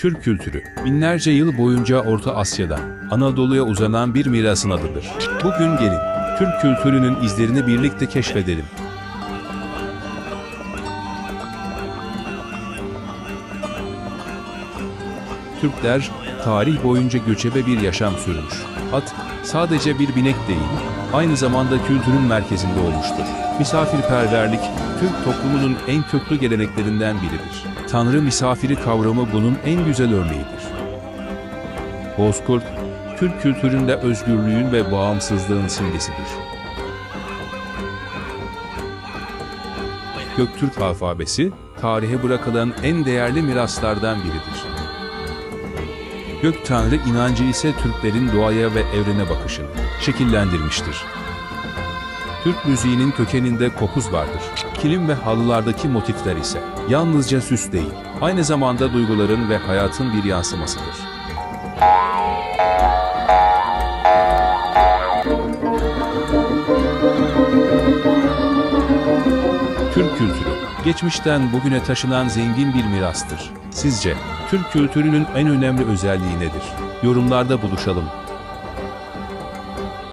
Türk kültürü, binlerce yıl boyunca Orta Asya'dan Anadolu'ya uzanan bir mirasın adıdır. Bugün gelin, Türk kültürünün izlerini birlikte keşfedelim. Türkler, tarih boyunca göçebe bir yaşam sürmüş. At, sadece bir binek değil, aynı zamanda kültürün merkezinde olmuştur. Misafirperverlik, Türk toplumunun en köklü geleneklerinden biridir. Tanrı misafiri kavramı bunun en güzel örneğidir. Bozkurt, Türk kültüründe özgürlüğün ve bağımsızlığın simgesidir. Göktürk alfabesi, tarihe bırakılan en değerli miraslardan biridir. Gök Tanrı inancı ise Türklerin doğaya ve evrene bakışını şekillendirmiştir. Türk müziğinin kökeninde kopuz vardır. Kilim ve halılardaki motifler ise yalnızca süs değil, aynı zamanda duyguların ve hayatın bir yansımasıdır. Türk kültürü, geçmişten bugüne taşınan zengin bir mirastır. Sizce Türk kültürünün en önemli özelliği nedir? Yorumlarda buluşalım.